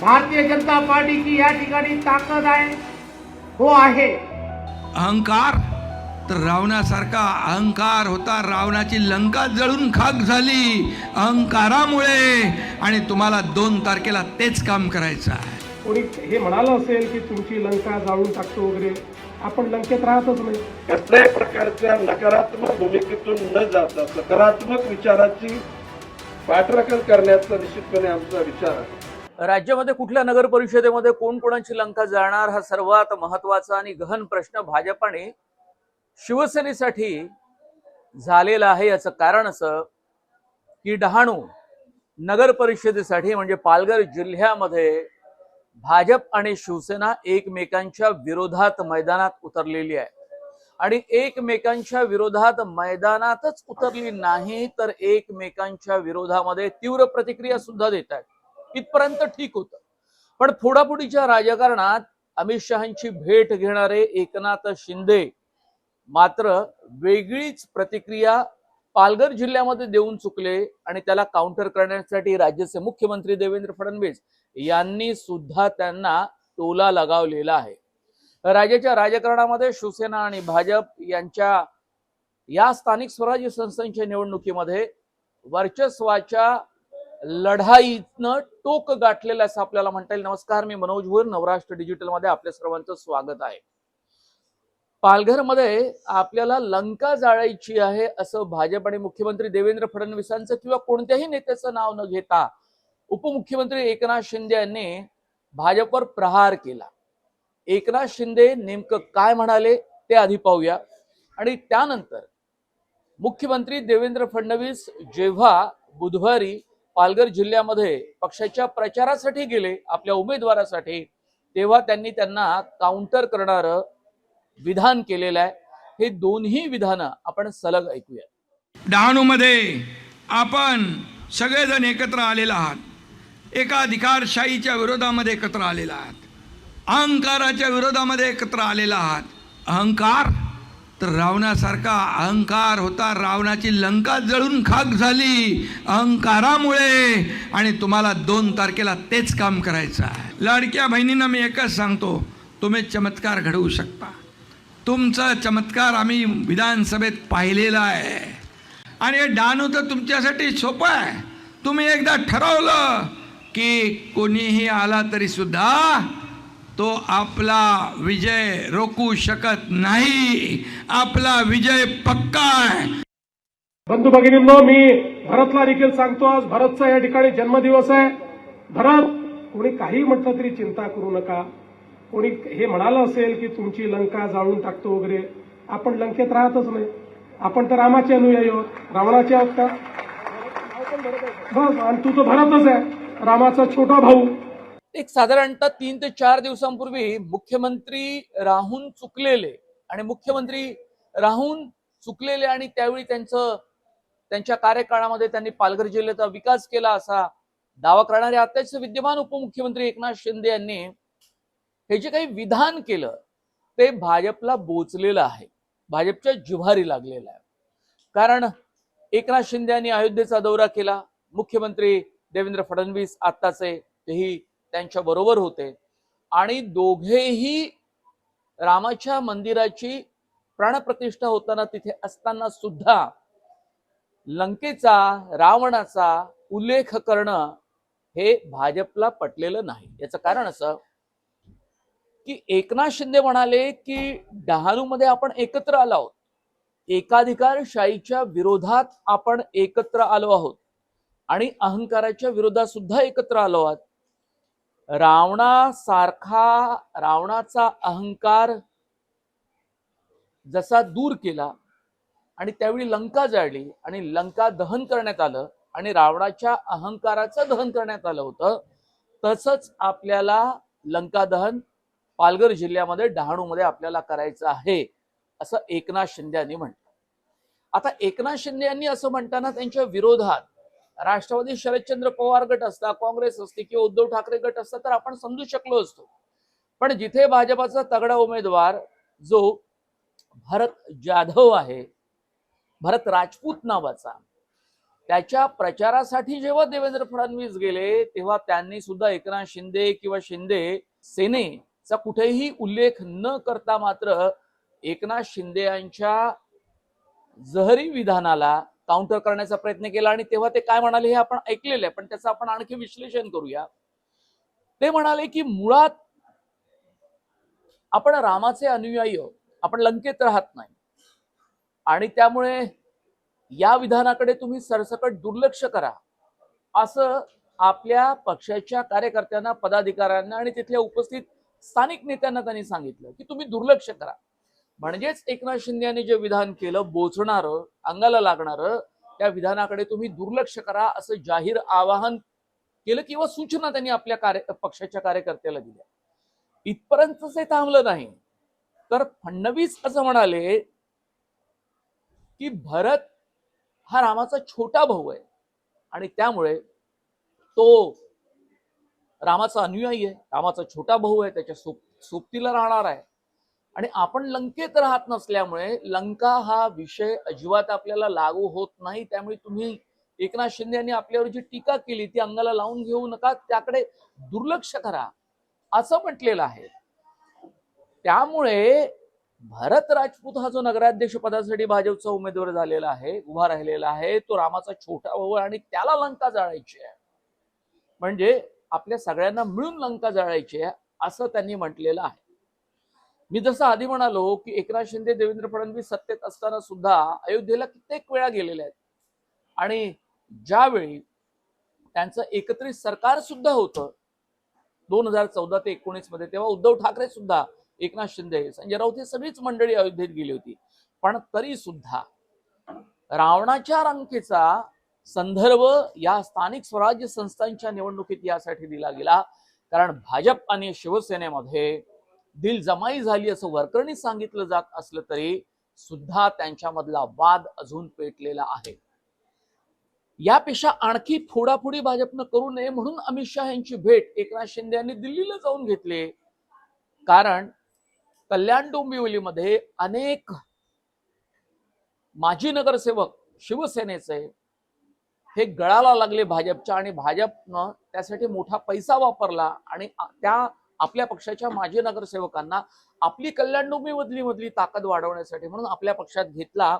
भारतीय जनता पार्टीची या ठिकाणी ताकद आहे. हो आहे. अहंकार? तर रावणासारखा अहंकार होता रावणाची लंका जळून खाक झाली अहंकारामुळे. आणि तुम्हाला दोन तारखेला तेच काम करायचं आहे. कोणी हे म्हणालं असेल की तुमची लंका जाळून टाकतो वगैरे आपण लंकेत राहतच नाही. कसल्याही प्रकारच्या नकारात्मक भूमिकेतून न जाता सकारात्मक विचाराची पाठराखण करण्याचा निश्चितपणे आमचा विचार आहे. राज्यामध्ये कुठल्या नगर परिषदेमध्ये कोण कोणाची लंका जाणार हा सर्वात महत्त्वाचा आणि गहन प्रश्न भाजपाने शिवसेनेसाठी झालेला आहे याचं कारण असं की डहाणू नगर परिषदेसाठी म्हणजे पालघर जिल्ह्यामध्ये भाजप आणि शिवसेना एकमेकांच्या विरोधात मैदानात उतरलेली आहे. आणि एकमेकांच्या विरोधात मैदानातच उतरली नाही तर एकमेकांच्या विरोधामध्ये तीव्र प्रतिक्रिया सुद्धा देत आहेत. इथपर्यंत ठीक होतं. पण फोडाफोडीच्या राजकारणात अमित शहाची भेट घेणारे एकनाथ शिंदे मात्र वेगळीच प्रतिक्रिया पालघर जिल्ह्यामध्ये देऊन चुकले आणि त्याला काउंटर करण्यासाठी राज्याचे मुख्यमंत्री देवेंद्र फडणवीस यांनी सुद्धा त्यांना टोला लगावलेला आहे. राज्याच्या राजकारणामध्ये शिवसेना आणि भाजप यांच्या या स्थानिक स्वराज्य संस्थांच्या निवडणुकीमध्ये वर्चस्वाच्या लढाईतनं टोक गाठलेलं असं आपल्याला म्हणता येईल. नमस्कार मी मनोज भोर नवराष्ट्र डिजिटलमध्ये आपल्या सर्वांचं स्वागत आहे. पालघरमध्ये आपल्याला लंका जाळायची आहे असं भाजप आणि मुख्यमंत्री देवेंद्र फडणवीसांचं किंवा कोणत्याही नेत्याचं नाव न घेता उपमुख्यमंत्री एकनाथ शिंदे यांनी भाजपवर प्रहार केला. एकनाथ शिंदे नेमकं काय म्हणाले ते आधी पाहूया. आणि त्यानंतर मुख्यमंत्री देवेंद्र फडणवीस जेव्हा बुधवारी पालघर जिल्ह्यामध्ये पक्षाच्या प्रचारासाठी गेले आपल्या उमेदवारासाठी तेव्हा त्यांनी त्यांना काउंटर करणारं विधान केलेलं आहे. हे दोन्ही विधानं आपण सलग ऐकूया डहाणूमध्ये आपण सगळेजण एकत्र आलेला आहात. एका अधिकारशाहीच्या विरोधामध्ये एकत्र आलेला आहात. अहंकाराच्या विरोधामध्ये एकत्र आलेला आहात. अहंकार तर रावणासारखा अहंकार होता रावणाची लंका जळून खाक झाली अहंकारामुळे. आणि तुम्हाला दोन तारखेला तेच काम करायचं आहे. लाडक्या बहिणींना मी एकच सांगतो तुम्ही चमत्कार घडवू शकता. तुमचा चमत्कार आम्ही विधानसभेत पाहिलेला आहे. आणि हे डानू तर तुमच्यासाठी सोपं आहे. तुम्ही एकदा ठरवलं की कोणीही आला तरी सुद्धा तो आपला विजय रोखू शकत नाही. आपला विजय पक्का आहे. बंधू भगिनींनो मी भरतला देखील सांगतो आज भरतचा या ठिकाणी जन्मदिवस आहे. भरत कोणी काही म्हटलं तरी चिंता करू नका. कोणी हे म्हणालं असेल की तुमची लंका जाळून टाकतो वगैरे आपण लंकेत राहतच नाही. आपण तर रामाचे अनुयायी आहोत. रावणाचे आहोत का? बस आणि तू तो भरतच आहे. रामाचा छोटा भाऊ. एक साधारणतः तीन ते चार दिवसांपूर्वी मुख्यमंत्री राहून चुकलेले आणि मुख्यमंत्री राहून चुकलेले आणि त्यावेळी त्यांचं त्यांच्या कार्यकाळामध्ये त्यांनी पालघर जिल्ह्याचा विकास केला असा दावा करणारे आताच विद्यमान उपमुख्यमंत्री एकनाथ शिंदे यांनी हे जे काही विधान केलं ते भाजपला बोचलेलं आहे. भाजपच्या जिव्हारी लागलेलं आहे. कारण एकनाथ शिंदे यांनी अयोध्येचा दौरा केला मुख्यमंत्री देवेंद्र फडणवीस आत्ताचे तेही त्यांच्या बरोबर होते. आणि दोघेही रामाच्या मंदिराची प्राणप्रतिष्ठा होताना तिथे असताना सुद्धा लंकेचा रावणाचा उल्लेख करणं हे भाजपला पटलेलं नाही. याचं कारण असं की एकनाथ शिंदे म्हणाले की डहाणूमध्ये आपण एकत्र आलो आहोत. एकाधिकारशाहीच्या विरोधात आपण एकत्र आलो आहोत. आणि अहंकाराच्या विरोधात सुद्धा एकत्र आलो आहोत. रावणासारखा रावणाचा अहंकार जसा दूर केला आणि त्यावेळी लंका जाळली आणि लंका दहन करण्यात आलं आणि रावणाच्या अहंकाराचं दहन करण्यात आलं होतं तसंच आपल्याला लंका दहन पालघर जिल्ह्यामध्ये डहाणूमध्ये आपल्याला करायचं आहे असं एकनाथ शिंदे यांनी म्हटलं. आता एकनाथ शिंदे यांनी असं म्हणताना त्यांच्या विरोधात राष्ट्रवादी शरदचंद्र पवार गट असता काँग्रेस असते किंवा उद्धव ठाकरे गट असता तर आपण समजू शकलो असतो. पण जिथे भाजपाचा तगडा उमेदवार जो भरत जाधव आहे भरत राजपूत नावाचा त्याच्या प्रचारासाठी जेव्हा देवेंद्र फडणवीस गेले तेव्हा त्यांनी सुद्धा एकनाथ शिंदे किंवा शिंदे सेनेचा कुठेही उल्लेख न करता मात्र एकनाथ शिंदे यांच्या जहरी विधानाला काउंटर करण्याचा प्रयत्न केला आणि तेव्हा ते काय म्हणाले हे आपण ऐकलेलं आहे पण त्याचं आपण आणखी विश्लेषण करूया. ते म्हणाले की मुळात आपण रामाचे अनुयायी आहोत. आपण लंकेत राहत नाही. आणि त्यामुळे या विधानाकडे तुम्ही सरसकट दुर्लक्ष करा. असं आपल्या पक्षाच्या कार्यकर्त्यांना पदाधिकाऱ्यांना आणि तिथल्या उपस्थित स्थानिक नेत्यांना त्यांनी सांगितलं की तुम्ही दुर्लक्ष करा. म्हणजेच एकनाथ शिंदे यांनी जे विधान केलं बोचणारं अंगाला लागणारं त्या विधानाकडे तुम्ही दुर्लक्ष करा असं जाहीर आवाहन केलं किंवा सूचना त्यांनी आपल्या कार्य पक्षाच्या कार्यकर्त्याला दिल्या. इथपर्यंतच हे थांबलं नाही. तर फडणवीस असं म्हणाले की भरत हा रामाचा छोटा भाऊ आहे आणि त्यामुळे तो रामाचा अनुयायी आहे. रामाचा छोटा भाऊ आहे त्याच्या सोप सोबतीला राहणार आहे. आणि आपण लंकेत राहत नसल्यामुळे लंका हा विषय अजिबात आपल्याला लागू होत नाही. त्यामुळे तुम्ही एकनाथ शिंदे यांनी आपल्यावर जी टीका केली ती अंगाला लावून घेऊ नका. त्याकडे दुर्लक्ष करा. असं म्हटलेलं आहे. त्यामुळे भरत राजपूत हा जो नगराध्यक्ष पदासाठी भाजपचा उमेदवार झालेला आहे उभा राहिलेला आहे तो रामाचा छोटा भाऊ आहे आणि त्याला लंका जाळायची आहे. म्हणजे आपल्या सगळ्यांना मिळून लंका जाळायची आहे असं त्यांनी म्हटलेलं आहे. मी जसं आधी म्हणालो की एकनाथ शिंदे देवेंद्र फडणवीस सत्तेत असताना सुद्धा अयोध्येला कित्येक वेळा गेलेले आहेत. आणि ज्यावेळी त्यांचं एकत्रित सरकार सुद्धा होतं दोन हजार चौदा ते एकोणीसमध्ये तेव्हा उद्धव ठाकरे सुद्धा एकनाथ शिंदे संजय राऊत हे सगळीच मंडळी अयोध्येत गेली होती. पण तरी सुद्धा रावणाच्या रंकेचा संदर्भ या स्थानिक स्वराज्य संस्थांच्या निवडणुकीत यासाठी दिला गेला. कारण भाजप आणि शिवसेनेमध्ये दिल जमाई झाली असं वरकरणी सांगितलं जात असलं तरी सुद्धा त्यांच्यामधला वाद अजून पेटलेला आहे. यापेक्षा आणखी फोडाफोडी भाजपनं करू नये म्हणून अमित शहा यांची भेट एकनाथ शिंदे यांनी दिल्लीला जाऊन घेतली. कारण कल्याण डोंबिवलीमध्ये अनेक माजी नगरसेवक शिवसेनेचे हे गळाला लागले भाजपच्या आणि भाजपनं त्यासाठी मोठा पैसा वापरला आणि आ- त्या आपल्या पक्षाच्या माजी नगरसेवकांना आपली कल्याण मधली मधली ताकद वाढवण्यासाठी म्हणून आपल्या पक्षात घेतला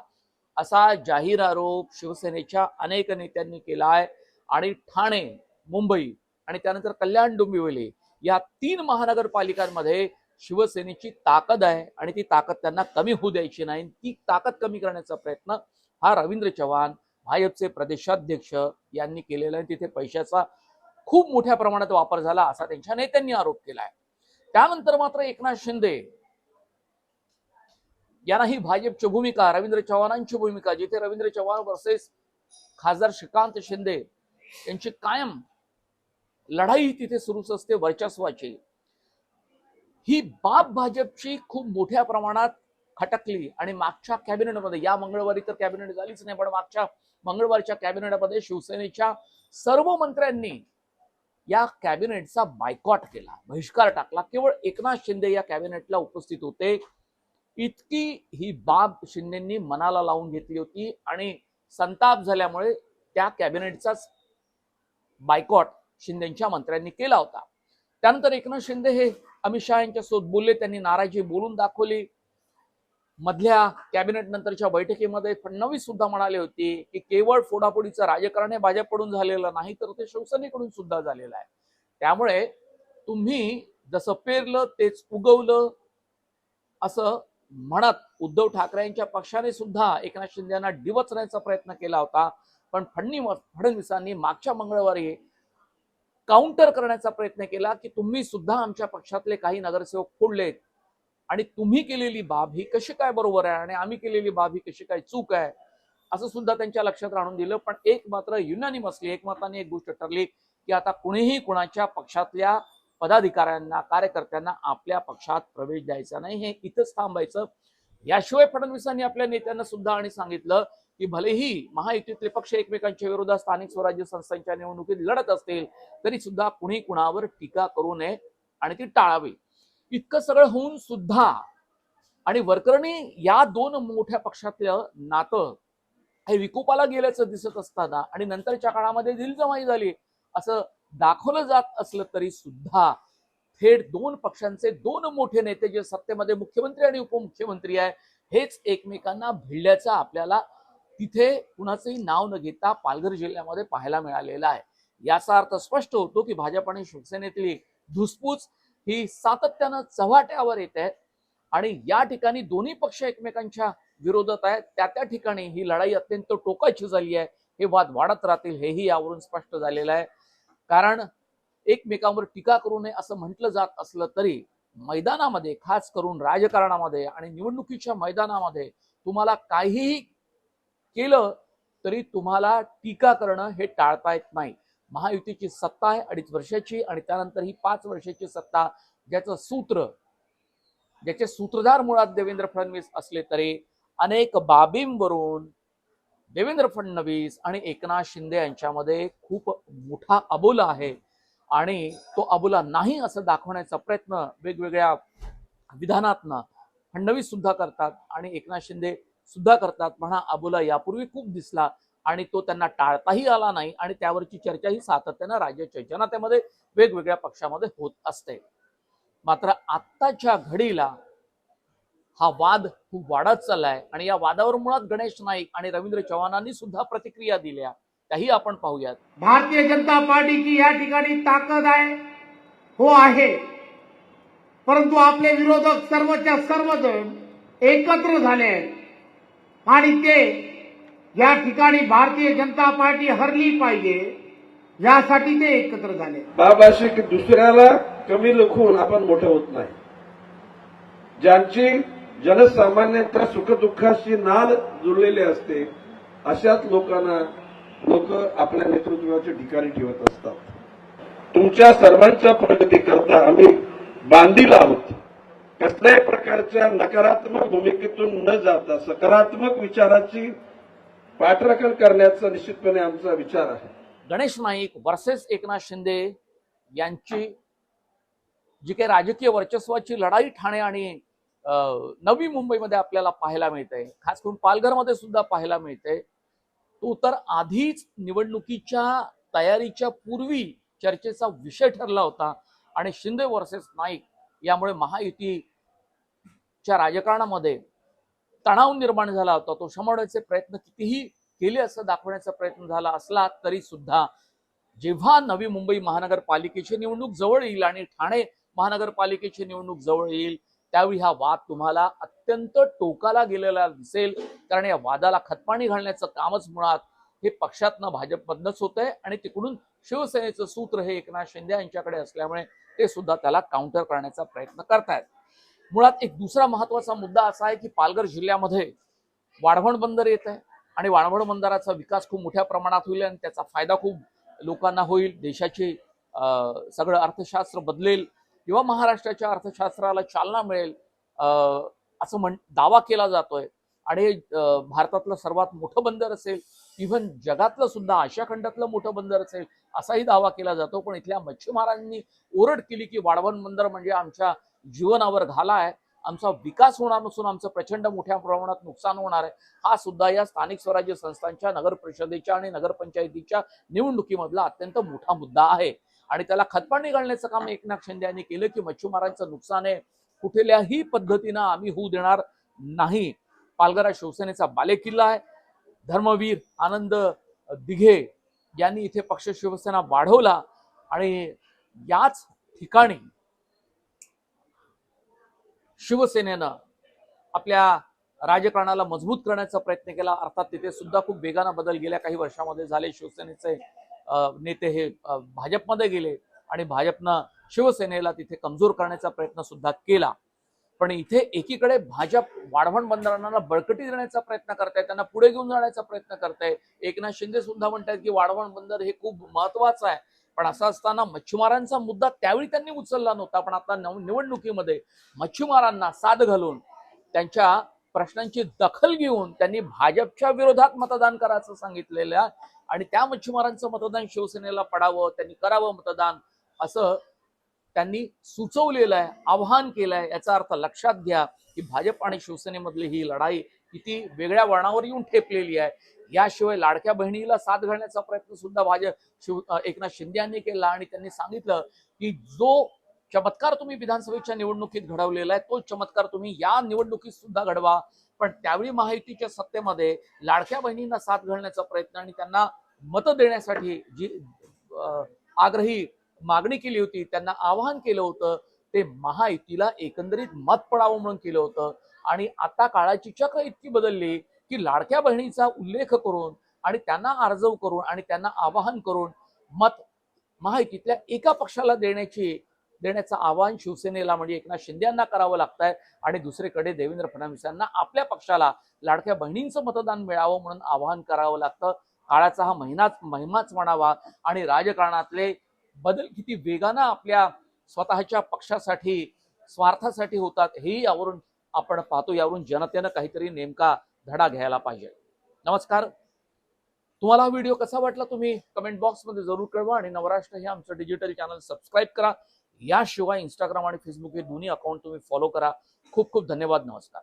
असा जाहीर आरोप शिवसेनेच्या अनेक नेत्यांनी केलाय. आणि ठाणे मुंबई आणि त्यानंतर कल्याण डोंबिवली या तीन महानगरपालिकांमध्ये शिवसेनेची ताकद आहे आणि ती ताकद त्यांना कमी होऊ द्यायची नाही. ती ताकद कमी करण्याचा प्रयत्न हा रवींद्र चव्हाण भाजपचे प्रदेशाध्यक्ष यांनी केलेला आहे. तिथे पैशाचा खूप मोठ्या प्रमाणात वापर झाला असा त्यांच्या नेत्यांनी आरोप केलाय. त्यानंतर मात्र एकनाथ शिंदे यांना ही भाजपची भूमिका रवींद्र चव्हाणांची भूमिका जिथे रवींद्र चव्हाण वर्सेस खासदार श्रीकांत शिंदे यांची कायम लढाई तिथे सुरूच असते वर्चस्वाची. ही बाब भाजपची खूप मोठ्या प्रमाणात खटकली आणि मागच्या कॅबिनेटमध्ये या मंगळवारी तर कॅबिनेट झालीच नाही पण मागच्या मंगळवारच्या कॅबिनेटमध्ये शिवसेनेच्या सर्व मंत्र्यांनी या कॅबिनेटचा बायकॉट केला. बहिष्कार टाकला. केवळ एकनाथ शिंदे या कॅबिनेटला उपस्थित होते. इतकी ही बाब शिंदेंनी मनाला लावून घेतली होती आणि संताप झाल्यामुळे त्या कॅबिनेटचाच बायकॉट शिंदेच्या मंत्र्यांनी केला होता. त्यानंतर एकनाथ शिंदे हे अमित शहा यांच्यासोबत बोलले. त्यांनी नाराजी बोलून दाखवली. मधल्या कॅबिनेट नंतरच्या बैठकीमध्ये फडणवीस सुद्धा म्हणाले होते की केवळ फोडाफोडीचं राजकारण हे भाजपकडून झालेलं नाही तर ते शिवसेनेकडून सुद्धा झालेलं आहे. त्यामुळे तुम्ही जसं पेरलं तेच उगवलं असं म्हणत उद्धव ठाकरे यांच्या पक्षाने सुद्धा एकनाथ शिंदे यांना डिवचण्याचा प्रयत्न केला होता. पण फडणवीस फडणवीसांनी मागच्या मंगळवारी काउंटर करण्याचा प्रयत्न केला की तुम्ही सुद्धा आमच्या पक्षातले काही नगरसेवक फोडलेत. आणि तुम्ही केलेली बाब ही कशी काय बरोबर आहे आणि आम्ही केलेली बाब ही कशी काय चूक आहे असं सुद्धा त्यांच्या लक्षात आणून दिलं. पण एक मात्र युनानिमसली एकमताने एक गोष्ट ठरली की आता कुणीही कुणाच्या पक्षातल्या पदाधिकाऱ्यांना कार्यकर्त्यांना आपल्या पक्षात प्रवेश द्यायचा नाही. हे इथंच थांबायचं. याशिवाय फडणवीसांनी आपल्या नेत्यांना सुद्धा आणि सांगितलं की भलेही महायुतीतले पक्ष एकमेकांच्या विरोधात स्थानिक स्वराज्य संस्थांच्या निवडणुकीत लढत असतील तरी सुद्धा कुणी कुणावर टीका करू नये आणि ती टाळावी. इतकं सगळं होऊन सुद्धा आणि वरकरणी या दोन मोठ्या पक्षातलं नातं हे विकोपाला गेल्याचं दिसत असताना आणि नंतरच्या काळामध्ये दिलजमाई झाली असं दाखवलं जात असलं तरी सुद्धा थेट दोन पक्षांचे दोन मोठे नेते जे सत्तेमध्ये मुख्यमंत्री आणि उपमुख्यमंत्री आहे हेच एकमेकांना भिडल्याचं आपल्याला तिथे कुणाचंही नाव न घेता पालघर जिल्ह्यामध्ये पाहायला मिळालेलं आहे. याचा अर्थ स्पष्ट होतो की भाजप आणि शिवसेनेतली धुसफूस ही सातत्यानं चव्हाट्यावर येत. आहे आणि या ठिकाणी दोन्ही पक्ष एकमेकांच्या विरोधात आहेत. त्या त्या ठिकाणी ही लढाई अत्यंत टोकाची झाली आहे. हे वाद वाढत राहतील हेही यावरून स्पष्ट झालेलं आहे. कारण एकमेकांवर टीका करू नये असं म्हटलं जात असलं तरी मैदानामध्ये खास करून राजकारणामध्ये आणि निवडणुकीच्या मैदानामध्ये तुम्हाला काहीही केलं तरी तुम्हाला टीका करणं हे टाळता येत नाही. महायुतीची सत्ता आहे अडीच वर्षाची आणि त्यानंतर ही पाच वर्षाची सत्ता ज्याचं सूत्र ज्याचे सूत्रधार मुळात देवेंद्र फडणवीस असले तरी अनेक बाबींवरून देवेंद्र फडणवीस आणि एकनाथ शिंदे यांच्यामध्ये खूप मोठा अबोला आहे. आणि तो अबोला नाही असं दाखवण्याचा प्रयत्न वेगवेगळ्या विधानातनं फडणवीस सुद्धा करतात आणि एकनाथ शिंदे सुद्धा करतात. म्हणा अबोला यापूर्वी खूप दिसला आणि तो त्यांना टाळताही आला नाही आणि त्यावरची चर्चा ही सातत्यानं राज्याच्या जनतेमध्ये वेगवेगळ्या पक्षामध्ये होत असते. मात्र आत्ताच्या घडीला हा वाद खूप वाढत चाललाय आणि या वादावर मुळात गणेश नाईक आणि रवींद्र चव्हाणांनी सुद्धा प्रतिक्रिया दिल्या. त्याही आपण पाहूयात. भारतीय जनता पार्टीची या ठिकाणी ताकद आहे हो आहे. परंतु आपले विरोधक सर्वच्या सर्वजण एकत्र झाले आहेत. आणि ते या ठिकाणी भारतीय जनता पार्टी हरली पाहिजे यासाठी ते एकत्र झाले. बाबाशी की दुसऱ्याला कमी लखून आपण मोठं होत नाही. ज्यांची जनसामान्यांच्या सुखदुःखाशी नाल जुळलेली असते अशाच लोकांना लोक आपल्या नेतृत्वाच्या ठिकाणी ठेवत असतात. तुमच्या सर्वांच्या प्रगतीकरता आम्ही बांधील आहोत. कसल्याही प्रकारच्या नकारात्मक भूमिकेतून न जाता सकारात्मक विचाराची पाठराखण करण्याचा निश्चितपणे आमचा विचार आहे. गणेश नाईक वर्सेस एकनाथ शिंदे यांची जी काही राजकीय वर्चस्वाची लढाई ठाणे आणि नवी मुंबईमध्ये आपल्याला पाहायला मिळते खास करून पालघरमध्ये सुद्धा पाहायला मिळते तो तर आधीच निवडणुकीच्या तयारीच्या पूर्वी चर्चेचा विषय ठरला होता आणि शिंदे वर्सेस नाईक यामुळे महायुतीच्या राजकारणामध्ये तणाव निर्माण झाला होता. तो शमवण्याचे प्रयत्न कितीही केले असं दाखवण्याचा प्रयत्न झाला असला तरी सुद्धा जेव्हा नवी मुंबई महानगरपालिकेची निवडणूक जवळ येईल आणि ठाणे महानगरपालिकेची निवडणूक जवळ येईल त्यावेळी हा वाद तुम्हाला अत्यंत टोकाला गेलेला दिसेल. कारण या वादाला खतपाणी घालण्याचं कामच मुळात हे पक्षातनं भाजपमधनंच होत आहे आणि तिकडून शिवसेनेचं सूत्र हे एकनाथ शिंदे यांच्याकडे असल्यामुळे ते सुद्धा त्याला काउंटर करण्याचा प्रयत्न करतायत. मुळात एक दुसरा महत्त्वाचा मुद्दा असा आहे की पालघर जिल्ह्यामध्ये वाढवण बंदर येत आहे आणि वाढवण बंदराचा विकास खूप मोठ्या प्रमाणात होईल आणि त्याचा फायदा खूप लोकांना होईल. देशाचे सगळं अर्थशास्त्र बदलेल किंवा महाराष्ट्राच्या अर्थशास्त्राला चालना मिळेल असं म्हण दावा केला जातोय. आणि भारतातलं सर्वात मोठं बंदर असेल इव्हन जगातलं सुद्धा आशिया खंडातलं मोठं बंदर असेल असाही दावा केला जातो. पण इथल्या मच्छीमारांनी ओरड केली की वाढवण बंदर म्हणजे आमच्या जीवनावर घाला आहे आमचा विकास होणार नसून आमचं प्रचंड मोठ्या प्रमाणात नुकसान होणार आहे. हा सुद्धा या स्थानिक स्वराज्य संस्थांच्या नगर परिषदेच्या आणि नगरपंचायतीच्या निवडणुकीमधला अत्यंत मोठा मुद्दा आहे. आणि त्याला खतपाणी घालण्याचं काम एकनाथ शिंदे यांनी केलं की मच्छीमारांचं नुकसान आहे कुठल्याही पद्धतीनं आम्ही होऊ देणार नाही. पालघरा शिवसेनेचा बालेकिल्ला आहे. धर्मवीर आनंद दिघे यांनी इथे पक्ष शिवसेना वाढवला आणि याच ठिकाणी शिवसेनेनं आपल्या राजकारणाला मजबूत करण्याचा प्रयत्न केला. अर्थात तिथे सुद्धा खूप वेगानं बदल गेल्या काही वर्षामध्ये झाले. शिवसेनेचे नेते हे भाजपमध्ये गेले आणि भाजपनं शिवसेनेला तिथे कमजोर करण्याचा प्रयत्न सुद्धा केला. पण इथे एकीकडे भाजप वाढवण बंदरांना बळकटी देण्याचा प्रयत्न करताय त्यांना पुढे घेऊन जाण्याचा प्रयत्न करताय. एकनाथ शिंदे सुद्धा म्हणतायत की वाढवण बंदर हे खूप महत्वाचं आहे. पण असं असताना मच्छीमारांचा मुद्दा त्यावेळी त्यांनी उचलला नव्हता पण आता निवडणुकीमध्ये मच्छीमारांना साथ घालून त्यांच्या प्रश्नांची दखल घेऊन त्यांनी भाजपच्या विरोधात मतदान करायचं सांगितलेलं आहे. आणि त्या मच्छीमारांचं मतदान शिवसेनेला पडावं त्यांनी करावं मतदान असं त्यांनी सुचवलेलं आहे आव्हान केलंय याचा अर्थ लक्षात घ्या की भाजप आणि शिवसेनेमधली ही लढाई किती वेगळ्या वळणावर येऊन ठेपलेली आहे. याशिवाय लाडक्या बहिणीला साथ घालण्याचा प्रयत्न सुद्धा भाजप शिव एकनाथ शिंदे यांनी केला आणि त्यांनी सांगितलं की जो चमत्कार तुम्ही विधानसभेच्या निवडणुकीत घडवलेला आहे तो चमत्कार तुम्ही या निवडणुकीत सुद्धा घडवा. पण त्यावेळी महायुतीच्या सत्तेमध्ये लाडक्या बहिणींना साथ घालण्याचा प्रयत्न आणि त्यांना मतं देण्यासाठी जी आग्रही मागणी केली होती त्यांना आवाहन केलं होतं ते महायुतीला एकंदरीत मत पडावं म्हणून केलं होतं. आणि आता काळाची चक्र इतकी बदलली की लाडक्या बहिणीचा उल्लेख करून आणि त्यांना आर्जव करून आणि त्यांना आवाहन करून मत महायुतीतल्या एका पक्षाला देण्याची देण्याचं आवाहन शिवसेनेला म्हणजे एकनाथ शिंदे यांना करावं लागत आहे आणि दुसरीकडे देवेंद्र फडणवीस यांना आपल्या पक्षाला लाडक्या बहिणींचं मतदान मिळावं म्हणून आवाहन करावं लागतं. काळाचा हा महिनाच महिमाच म्हणावा आणि राजकारणातले बदल किती वेगानं आपल्या स्वतःच्या पक्षासाठी स्वार्थासाठी होतात हेही यावरून आपण पाहतो यावरून जनतेनं काहीतरी नेमका धडा घ्यायला पाहिजे. नमस्कार. तुम्हाला हा व्हिडिओ कसा वाटला तुम्ही कमेंट बॉक्समध्ये जरूर कळवा आणि नवराष्ट्र हे आमचं डिजिटल चॅनल सबस्क्राईब करा. याशिवाय इंस्टाग्राम आणि फेसबुक हे दोन्ही अकाउंट तुम्ही फॉलो करा. खूप खूप धन्यवाद. नमस्कार.